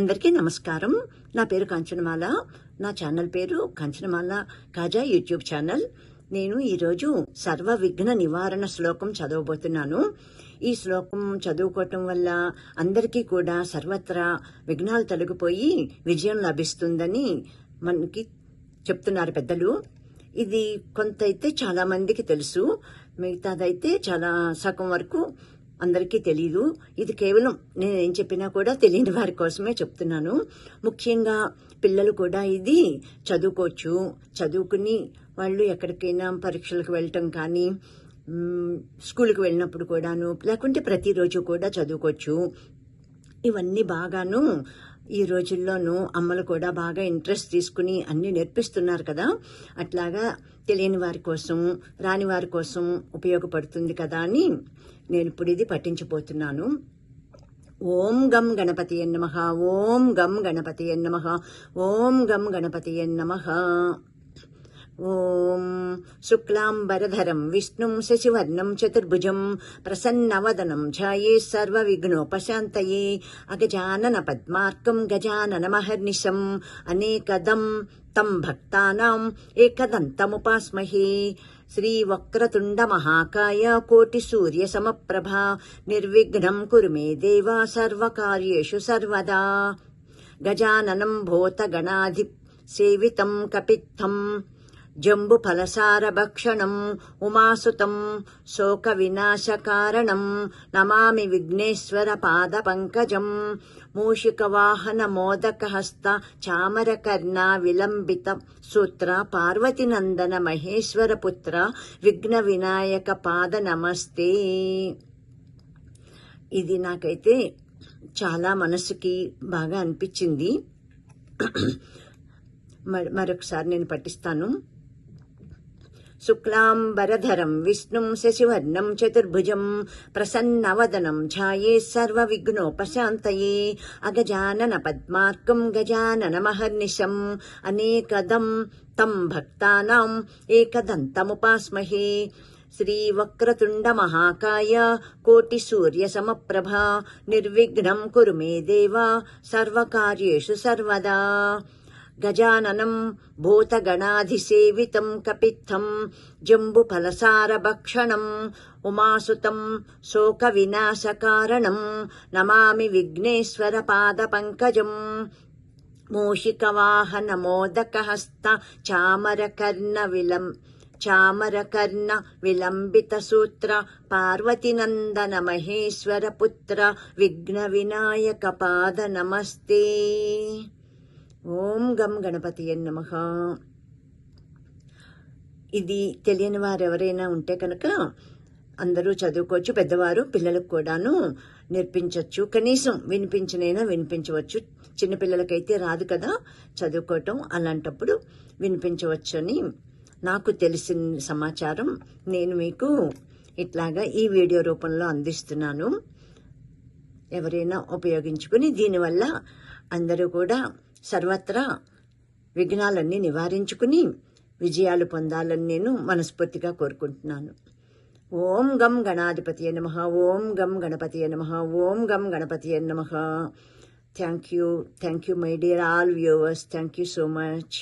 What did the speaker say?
అందరికీ నమస్కారం. నా పేరు కాంచనమాల. నా ఛానల్ పేరు కాంచనమాల కాజా యూట్యూబ్ ఛానల్. నేను ఈరోజు సర్వ విఘ్న నివారణ శ్లోకం చదవబోతున్నాను. ఈ శ్లోకం చదువుకోవటం వల్ల అందరికీ కూడా సర్వత్రా విఘ్నాలు తొలగిపోయి విజయం లభిస్తుందని మనకి చెప్తున్నారు పెద్దలు. ఇది కొంత అయితే చాలా మందికి తెలుసు. మిగతాదైతే చాలా సగం వరకు అందరికీ తెలియదు ఇది కేవలం నేను ఏం చెప్పినా కూడా తెలియని వారి కోసమే చెప్తున్నాను. ముఖ్యంగా పిల్లలు కూడా ఇది చదువుకోవచ్చు. చదువుకుని వాళ్ళు ఎక్కడికైనా పరీక్షలకు వెళ్ళటం కానీ స్కూల్కి వెళ్ళినప్పుడు కూడాను లేకుంటే ప్రతిరోజు కూడా చదువుకోవచ్చు. ఇవన్నీ బాగాను ఈ రోజుల్లోనూ అమ్మలు కూడా బాగా ఇంట్రెస్ట్ తీసుకుని అన్నీ నేర్పిస్తున్నారు కదా. అట్లాగా తెలియని వారి కోసం రాని వారి కోసం ఉపయోగపడుతుంది కదా అని నేను ఇప్పుడు ఇది పట్టించిపోతున్నాను ఓం గం గణపతి ఎన్నమహ ఓం గం గణపతి ఎన్నమహ ఓం గం గణపతి నమ. ॐ शुक्लाम्बरधरं विष्णुं शशिवर्णं चतुर्भुजं प्रसन्नवदनं ध्याये सर्वविघ्नोपशान्तये अगजाननपद्मार्कं गजाननमहर्निशम् अनेकदं तं महाकाय एकदन्तमुपास्महे श्रीवक्रतुण्डमहाकाय कोटिसूर्यसमप्रभा निर्विघ्न कुरु मे देव सर्वकार्येषु सर्वदा। गजाननम भूत गणाधि सेवितम कपित्थम సర్వదా గజాననం భూతగణాధి సేవితం కపిత్థం జంబుఫలసారభక్షణం ఉమాసుతం శోకవినాశకారణం నమామి విఘ్నేశ్వర పాద పంకజం మూషికవాహన మోదకహస్త చామరకర్ణ విలంబిత సూత్ర పార్వతినందన మహేశ్వర పుత్ర విఘ్న వినాయక పాద నమస్తే. ఇది నాకైతే చాలా మనసుకి బాగా అనిపించింది. మరొకసారి నేను పఠిస్తాను. शुक्लाम्बरधरम् विष्णुम् शशिवर्णम् चतुर्भुजम् प्रसन्नवदनम् सर्व सर्वविघ्नोपशान्तये, अगजानन पद्मार्कम् गजाननमहर्निशम् अनेकदम् तम् भक्तानाम् एकदन्तमुपास्महे। श्रीवक्रतुण्डमहाकाय, कोटिसूर्यसमप्रभा निर्विघ्नम् कुरु मे देवा, सर्वकार्येषु सर्वदा। गजाननम् भूतगणाधिसेवितम् कपित्थम् जम्बुफलसारभक्षणम् उमासुतम् शोकविनाशकारणम् नमामि विघ्नेश्वरपादपङ्कजम् मूषिकवाहनमोदकहस्त चामरकर्णविलम् चामरकर्ण विलम्बितसूत्र पार्वतीनन्दन पार्वतिनन्दनमहेश्वरपुत्र विघ्नविनायकपादनमस्ते। ఓం గం గణపతి నమ. ఇది తెలియని వారు ఎవరైనా ఉంటే కనుక అందరూ చదువుకోవచ్చు పెద్దవారు పిల్లలకు కూడాను నేర్పించవచ్చు కనీసం వినిపించినైనా వినిపించవచ్చు. చిన్నపిల్లలకైతే రాదు కదా చదువుకోవటం అలాంటప్పుడు వినిపించవచ్చు అని నాకు తెలిసిన సమాచారం. నేను మీకు ఇట్లాగా ఈ వీడియో రూపంలో అందిస్తున్నాను. ఎవరైనా ఉపయోగించుకుని దీనివల్ల అందరూ కూడా సర్వత్రా విఘ్నాలన్నీ నివారించుకుని విజయాలు పొందాలని నేను మనస్ఫూర్తిగా కోరుకుంటున్నాను. ఓం గం గణాధిపతి నమ. ఓం గం గణపతి నమ. ఓం గం గణపతి నమ. Thank you thank you my dear all viewers thank you so much